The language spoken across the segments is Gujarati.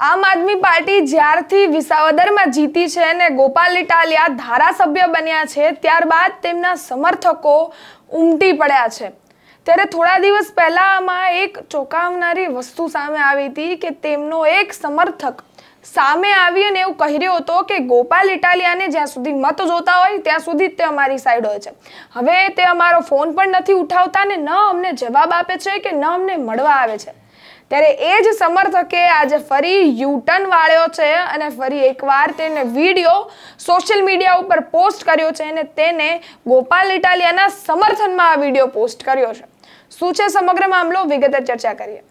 આમ આદમી પાર્ટી જ્યારથી વિસાવદરમાં જીતી છે અને ગોપાલ ઇટાલિયા ધારાસભ્ય બન્યા છે, ત્યારબાદ તેમના સમર્થકો ઉમટી પડ્યા છે. ત્યારે થોડા દિવસ પહેલા આમાં એક ચોંકાવનારી વસ્તુ સામે આવી હતી કે તેમનો એક સમર્થક સામે આવી અને એવું કહી રહ્યો હતો કે ગોપાલ ઇટાલિયાને જ્યાં સુધી મત જોતા હોય, ત્યાં સુધી તે અમારી સાઈડ હોય છે. હવે તે અમારો ફોન પણ નથી ઉઠાવતા ને ન અમને જવાબ આપે છે કે ન અમને મળવા આવે છે. ત્યારે એ જ સમર્થકે આજે ફરી યુટર્ન વાળ્યો છે અને ફરી એકવાર તેને વીડિયો સોશિયલ મીડિયા ઉપર પોસ્ટ કર્યો છે અને તેને ગોપાલ ઇટાલિયાના સમર્થનમાં આ વીડિયો પોસ્ટ કર્યો છે. શું છે સમગ્ર મામલો? વિગતે ચર્ચા કરીએ.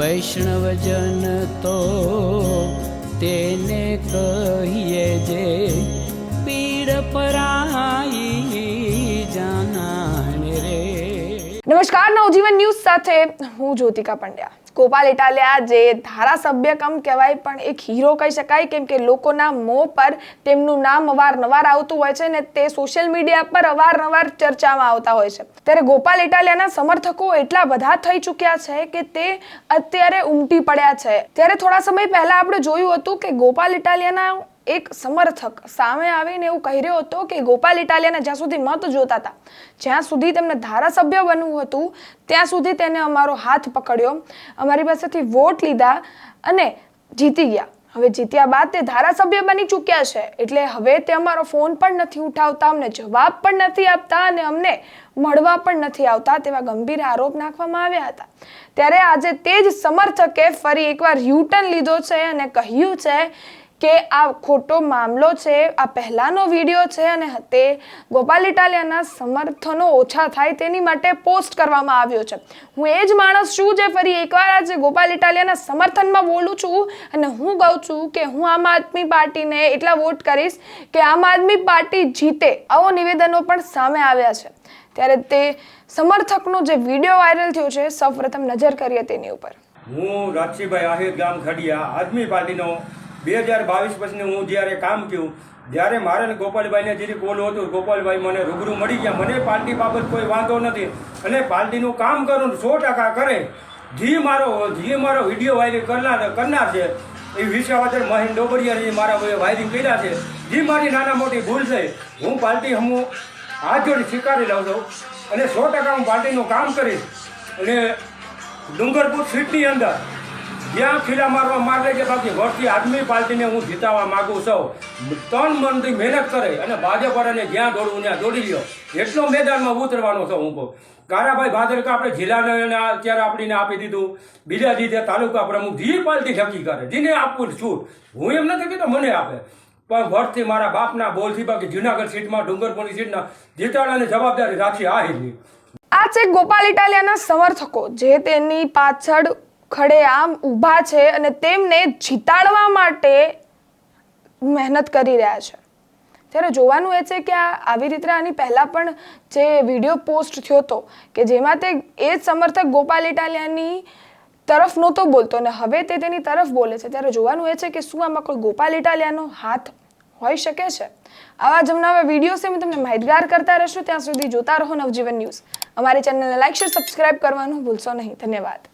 વૈષ્ણવજન તો તેને કહીએ જે પીડ પરાઈ જાના રે. નમસ્કાર નવજીવન ન્યૂઝ સાથે હું જ્યોતિકા પંડ્યા. ગોપાલ ઇટાલિયા, જે ધારાસભ્ય કમ કહેવાય, પણ એક હીરો કહી શકાય, કેમ કે લોકોના મોં પર તેમનું નામ અવારનવાર આવતું હોય છે ને તે સોશિયલ મીડિયા પર અવારનવાર ચર્ચામાં આવતા હોય છે. ત્યારે ગોપાલ ઇટાલિયાના સમર્થકો એટલા બધા થઈ ચૂક્યા છે કે તે અત્યારે ઉમટી પડ્યા છે. ત્યારે થોડા સમય પહેલા આપણે જોયું હતું કે ગોપાલ ઇટાલિયાના એક સમર્થક સામે આવીને એવું કહી રહ્યો હતો કે ગોપાલ ઇટાલિયાને જ્યાં સુધી મત જોતા હતા, જ્યાં સુધી તેમને ધારાસભ્ય બનવું હતું, ત્યાં સુધી તેને અમારો હાથ પકડ્યો, અમારી પાસેથી વોટ લીધા અને જીતી ગયા. હવે જીત્યા બાદ તે ધારાસભ્ય બની ચૂક્યા છે, એટલે હવે તે અમારો ફોન પણ નથી ઉઠાવતા, અમને જવાબ પણ નથી આપતા અને અમને મળવા પણ નથી આવતા તેવા ગંભીર આરોપ નાખવામાં આવ્યા હતા. ત્યારે આજે તે જ સમર્થકે ફરી એકવાર યુટર્ન લીધો છે અને કહ્યું છે કે આ ખોટો મામલો છે, આ પહેલાંનો વીડિયો છે અને તે ગોપાલ ઇટાલિયાના સમર્થનો ઓછા થાય તેની માટે પોસ્ટ કરવામાં આવ્યો છે. હું એ જ માણસ છું જે ફરી એકવાર આજે ગોપાલ ઇટાલિયાના સમર્થનમાં બોલું છું અને હું કહું છું કે હું આમ આદમી પાર્ટીને એટલા વોટ કરીશ કે આમ આદમી પાર્ટી જીતે આવો નિવેદનો પણ સામે આવ્યા છે. ત્યારે તે સમર્થકનો જે વીડિયો વાયરલ થયો છે, સૌપ્રથમ નજર કરીએ તેની ઉપર. હું રાજસીભાઈ આહિર ગામ ખડિયા આદમી પાર્ટીનો બે હજાર બાવીસ પછી હું જ્યારે કામ કર્યું જ્યારે મારે ગોપાલભાઈને જે બોલું હતું, ગોપાલભાઈ મને રૂબરૂ મળી ગયા. મને પાર્ટી બાબત કોઈ વાંધો નથી. અને પાર્ટીનું કામ કરું સો ટકા કરે. જે મારો જે મારો વીડિયો વાયરલ કરનાર કરનાર છે, એ વિશ્વાવદર મહેન ડોબરિયા મારા વાયરિંગ કર્યા છે. જે મારી નાના મોટી ભૂલ છે, હું પાર્ટી હમું હાથ જોડી સ્વીકારી લઉં છું. અને સો ટકા હું પાર્ટીનું કામ કરીશ. અને ડુંગરપુર સીટની અંદર જ્યાં ખીલા મારવા મારે છે, બાકી વર્ષથી આદમી પાર્ટીને હું જીતાવા માંગુ છું. ત્રણ મનથી મહેનત કરે અને ભાજપ અને જ્યાં દોડવું ત્યાં દોડી લ્યો. એટલો મેદાનમાં ઉતરવાનો છું હું કહું કારાભાઈ ભાદરકા આપણે જિલ્લાને અત્યારે આપણીને આપી દીધું. બીજા દીધે તાલુકા પ્રમુખ જે પાર્ટી નક્કી કરે, જેને આપવું છૂટ હું એમ નથી કહેતો, મને આપે. પણ વર્ષથી મારા બાપના બોલથી બાકી જુનાગઢ સીટમાં, ડુંગરપુરની સીટના જીતાડાની જવાબદારી રાખી આ હિલની આ છે ગોપાલ ઇટાલિયાના સમર્થકો, જે તેની પાછળ ખડેઆમ ઊભા છે અને તેમને જીતાડવા માટે મહેનત કરી રહ્યા છે. ત્યારે જોવાનું એ છે કે આ આવી રીતે આની પહેલાં પણ જે વીડિયો પોસ્ટ થયો હતો કે જેમાં તે એ જ સમર્થક ગોપાલ ઇટાલિયાની તરફ નહોતો બોલતો અને હવે તે તેની તરફ બોલે છે. ત્યારે જોવાનું એ છે કે શું આમાં કોઈ ગોપાલ ઇટાલિયાનો હાથ હોઈ શકે છે? આવા જ વીડિયો છે તમને માહિતગાર કરતા રહેશું. ત્યાં સુધી જોતા રહો નવજીવન ન્યૂઝ. અમારી ચેનલને લાઈક, શેર, સબસ્ક્રાઇબ કરવાનું ભૂલશો નહીં. ધન્યવાદ.